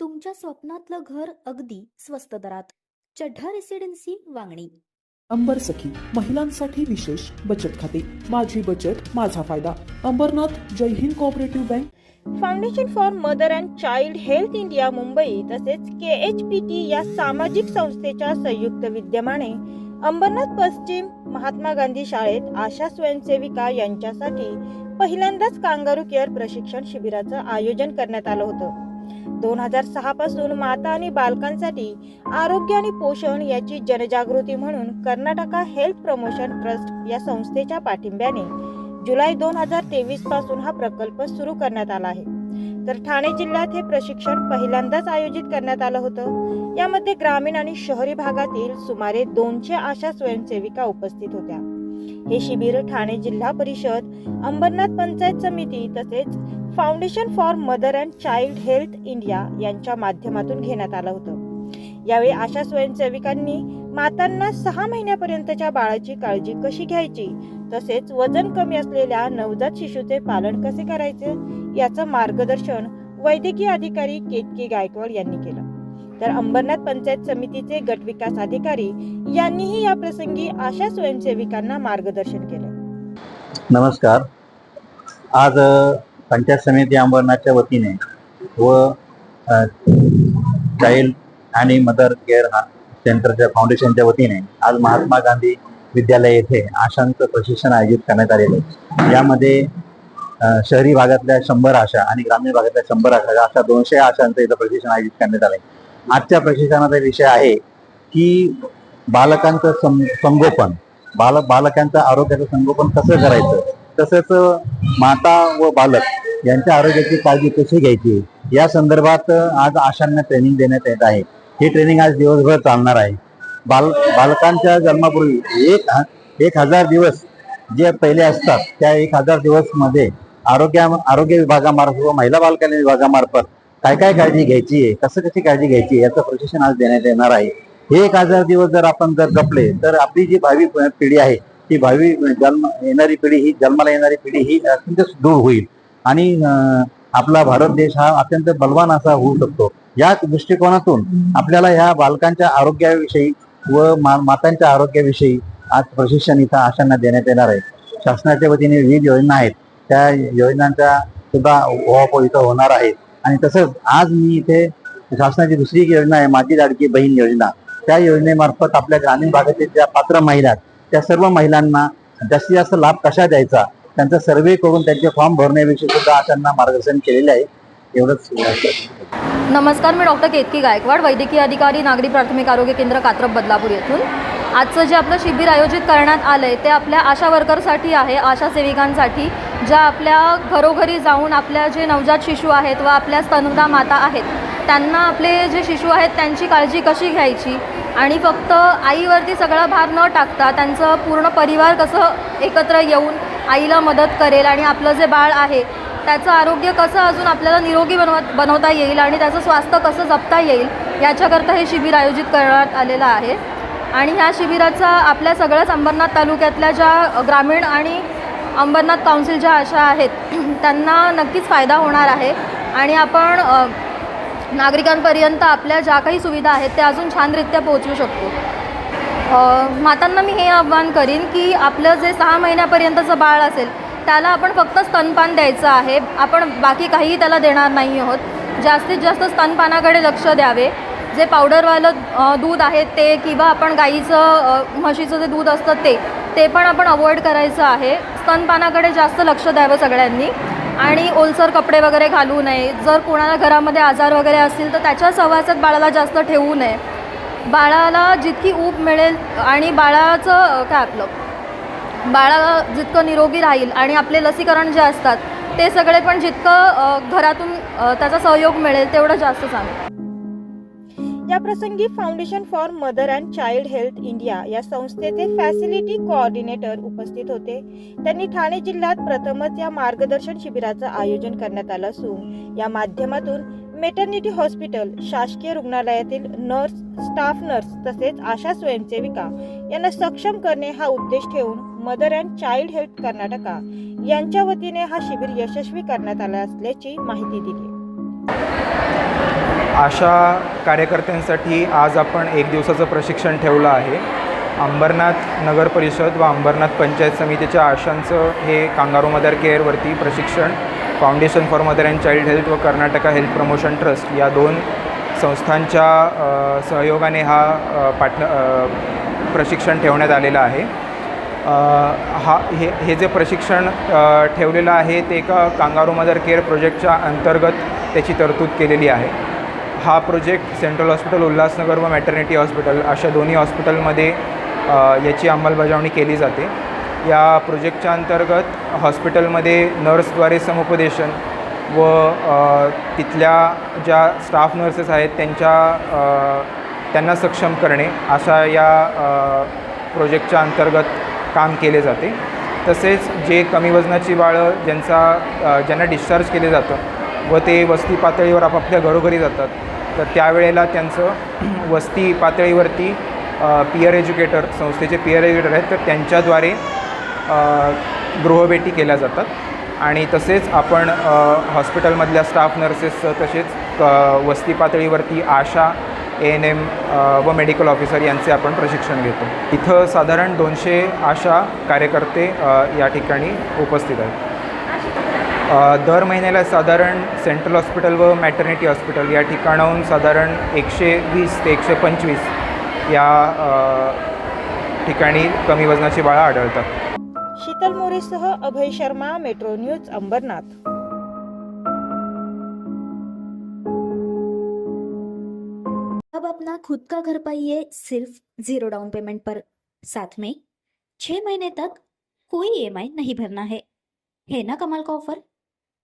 तुमच्या स्वप्नातलं घर अगदी स्वस्त दरात. चढ्ढा रेसिडेन्सी वांगणी. अंबर सखी महिलांसाठी विशेष बचत खाते. माझी बचत माझा फायदा. Ambarnath Jai Hind cooperative bank foundation for mother and child health India Mumbai तसेच के एच पी टी या सामाजिक संस्थेच्या संयुक्त विद्यमाने अंबरनाथ पश्चिम महात्मा गांधी शाळेत आशा स्वयंसेविका यांच्यासाठी पहिल्यांदाच कांगारू केअर प्रशिक्षण शिबिराचं आयोजन करण्यात आलं होतं. दोन हजार सहा पासून माता आणि बालकांसाठी आरोग्य आणि पोषण याची जनजागृती म्हणून कर्नाटका हेल्थ प्रमोशन ट्रस्ट या संस्थेच्या पाठिंब्याने जुलै दोन हजार तेवीसपासून हा प्रकल्प सुरू करण्यात आला आहे. तर ठाणे जिल्ह्यात हे प्रशिक्षण पहिल्यांदाच आयोजित करण्यात आलं होतं. यामध्ये ग्रामीण आणि शहरी भागातील सुमारे दोनशे आशा स्वयंसेविका उपस्थित होत्या. हे शिबिर ठाणे जिल्हा परिषद अंबरनाथ पंचायत समिती तसेच foundation for mother and child health India यांच्या माध्यमातून घेण्यात आलं होतं. यावेळी आशा स्वयंसेविकांनी मातांना सहा महिन्यापर्यंतच्या बाळाची काळजी कशी घ्यायची तसेच वजन कमी असलेल्या नवजात शिशूचे पालन कसे करायचे याचं मार्गदर्शन वैद्यकीय अधिकारी केतकी गायकवाड यांनी केलं. तर अंबरनाथ पंचायत समितीचे गट विकास अधिकारी यांनीही या प्रसंगी आशा स्वयंसेविकांना मार्गदर्शन केलं. नमस्कार. आज पंचायत समिती अंबरनाथच्या वतीने व चाइल्ड आणि मदर केअर सेंटरच्या फाउंडेशनच्या वतीने आज महात्मा गांधी विद्यालय येथे आशांचं प्रशिक्षण आयोजित करण्यात आलेलं आहे. यामध्ये शहरी भागातल्या शंभर आशा आणि ग्रामीण भागातल्या शंभर आशा अशा दोनशे आशांचं इथं प्रशिक्षण आयोजित करण्यात आलंय. आजच्या प्रशिक्षणाचा विषय आहे की बालकांचं सं संगोपन बाल बालकांचं आरोग्याचं संगोपन कसं करायचं? तसंच माता व बालक यांच्या आरोग्याची काळजी कशी घ्यायची? या संदर्भात आज आशांना ट्रेनिंग देण्यात येत आहे. हे ट्रेनिंग आज दिवसभर चालणार आहे. बाल बालकांच्या जन्मापूर्वी एक ह- एक हजार दिवस जे पहिले असतात त्या एक हजार दिवसमध्ये आरोग्या आरोग्य विभागामार्फत व महिला बालकल्याण विभागामार्फत काय काय काळजी घ्यायची आहे? कसं कशी काळजी घ्यायची आहे? याचं प्रशिक्षण आज देण्यात येणार आहे. हे एक हजार दिवस जर आपण जर जपले तर आपली जी भावी पिढी आहे ती भावी जन्म येणारी पिढी ही जन्माला येणारी पिढी ही अत्यंत दूर होईल. आणि आपला भारत देश हा अत्यंत बलवान असा होऊ शकतो. या दृष्टिकोनातून आपल्याला ह्या बालकांच्या आरोग्याविषयी व मा- मातांच्या आरोग्याविषयी आज प्रशिक्षण इथं आशांना देण्यात येणार आहे. शासनाच्या वतीने विविध योजना आहेत. त्या योजनांचा सुद्धा ओहापोह इथं होणार आहे. आणि तसंच आज मी इथे शासनाची दुसरी योजना आहे माझी लाडकी बहीण योजना. त्या योजनेमार्फत आपल्या ग्रामीण भागातील ज्या पात्र महिला त्या सर्व महिलांना जास्तीत जास्त लाभ कशा द्यायचा त्यांचा सर्वे करून त्यांचे फॉर्म भरण्याविषयी सुद्धा त्यांना मार्गदर्शन केलेले आहे. एवढंच नमस्कार मी डॉक्टर केतकी गायकवाड वैद्यकीय अधिकारी नागरी प्राथमिक आरोग्य केंद्र कात्रप बदलापूर येथून. आजचं जे आपलं शिबिर आयोजित करण्यात आलं आहे ते आपल्या आशा वर्करसाठी आहे आशा सेविकांसाठी. ज्या आपल्या घरोघरी जाऊन आपल्या जे नवजात शिशू आहेत व आपल्या स्तनदा माता आहेत त्यांना आपले जे शिशू आहेत त्यांची काळजी कशी घ्यायची? आणि फक्त आईवरती सगळा भार न टाकता त्यांचं पूर्ण परिवार कसं एकत्र येऊन आईला मदत करेल आणि आपलं जे बाळ आहे त्याचं आरोग्य कसं अजून आपल्याला निरोगी बनवत बनवता येईल आणि त्याचं स्वास्थ्य कसं जपता येईल याच्याकरता हे शिबिर आयोजित करण्यात आलेलं आहे. आणि ह्या शिबिराचा आपल्या सगळ्याच अंबरनाथ तालुक्यातल्या ज्या ग्रामीण आणि अंबरनाथ काउन्सिल ज्या अशा आहेत त्यांना नक्कीच फायदा होणार आहे. आणि आपण नागरिकांपर्यंत आपल्या ज्या काही सुविधा आहेत त्या अजून छानरित्या पोहोचवू शकतो. मातांना मी हे आव्हान करीन की आपलं जे सहा महिन्यापर्यंतचं बाळ असेल त्याला आपण फक्त स्तनपान द्यायचं आहे. आपण बाकी काहीही त्याला देणार नाही आहोत. जास्तीत जास्त स्तनपानाकडे लक्ष द्यावे. जे पावडरवालं दूध आहे ते किंवा आपण गाईचं म्हशीचं जे दूध असतं ते ते पण आपण अवॉइड करायचं आहे. स्तनपानाकडे जास्त लक्ष द्यावं सगळ्यांनी. आणि ओलसर कपडे वगैरे घालू नये. जर कोणाला घरामध्ये आजार वगैरे असतील तर त्याच्या सहवासात बाळाला जास्त ठेवू नये. बाळाला जितकी ऊब मिळेल आणि बाळाचं काय आपलं? बाळा जितकं निरोगी राहील आणि आपले लसीकरण जे असतात ते सगळे पण जितकं घरातून त्याचा सहयोग मिळेल तेवढं जास्त चांगलं या प्रसंगी foundation for mother and child health India या संस्थेचे फॅसिलिटी कोऑर्डिनेटर उपस्थित होते. त्यांनी ठाणे जिल्ह्यात प्रथमच या मार्गदर्शन शिबिराचं आयोजन करण्यात आलं असून या माध्यमातून मेटर्निटी हॉस्पिटल शासकीय रुग्णालयातील नर्स स्टाफ नर्स तसेच आशा स्वयंसेविका यांना सक्षम करणे हा उद्देश ठेवून mother and child health Karnataka यांच्या वतीने हा शिबिर यशस्वी करण्यात आला असल्याची माहिती दिली. आशा कार्यकर्त्यांसाठी आज आपण एक दिवसाचं प्रशिक्षण ठेवलं आहे. अंबरनाथ नगर परिषद व अंबरनाथ पंचायत समितीच्या आशांचं हे कांगारू मदर केअरवरती प्रशिक्षण foundation for mother and child health व कर्नाटका हेल्थ प्रमोशन ट्रस्ट या दोन संस्थांच्या सहयोगाने हा पाठन प्रशिक्षण ठेवण्यात आलेलं आहे. हा हे हे जे प्रशिक्षण ठेवलेलं आहे ते एका कांगारू मदर केअर प्रोजेक्टच्या अंतर्गत त्याची तरतूद केलेली आहे. हा प्रोजेक्ट सेंट्रल हॉस्पिटल उल्हासनगर व मॅटर्निटी हॉस्पिटल अशा दोन्ही हॉस्पिटलमध्ये याची अंमलबजावणी केली जाते. या प्रोजेक्टच्या अंतर्गत हॉस्पिटलमध्ये नर्सद्वारे समुपदेशन व तिथल्या ज्या स्टाफ नर्सेस आहेत त्यांच्या त्यांना सक्षम करणे अशा या प्रोजेक्टच्या अंतर्गत काम केले जाते. तसेच जे कमी वजनाची बाळं ज्यांचा ज्यांना डिस्चार्ज केले जातं व ते वस्ती पातळीवर आपापल्या घरोघरी जातात. तर त्यावेळेला त्यांचं वस्ती पातळीवरती पियर एज्युकेटर संस्थेचे पियर एज्युकेटर आहेत तर त्यांच्याद्वारे गृहभेटी केल्या जातात. आणि तसेच आपण हॉस्पिटलमधल्या स्टाफ नर्सेसचं तसेच वस्ती पातळीवरती आशा ए एन एम व मेडिकल ऑफिसर यांचे आपण प्रशिक्षण घेतो. इथं साधारण दोनशे आशा कार्यकर्ते या ठिकाणी उपस्थित आहेत. दर महिन्याला साधारण सेंट्रल हॉस्पिटल व मॅटर्निटी हॉस्पिटल या ठिकाणाहून साधारण एकशे वीस ते एकशे पंचवीस या ठिकाणी कमी वजनाची बाळं आढळतात. शीतल मोरेसह अभय शर्मा मेट्रो न्यूज अंबरनाथ. अब अपना खुद का घर पाइए सिर्फ जीरो डाउन पेमेंट पर। साथ में छह महीने तक कोई ईएमआई नहीं भरना है। है ना कमाल का ऑफर?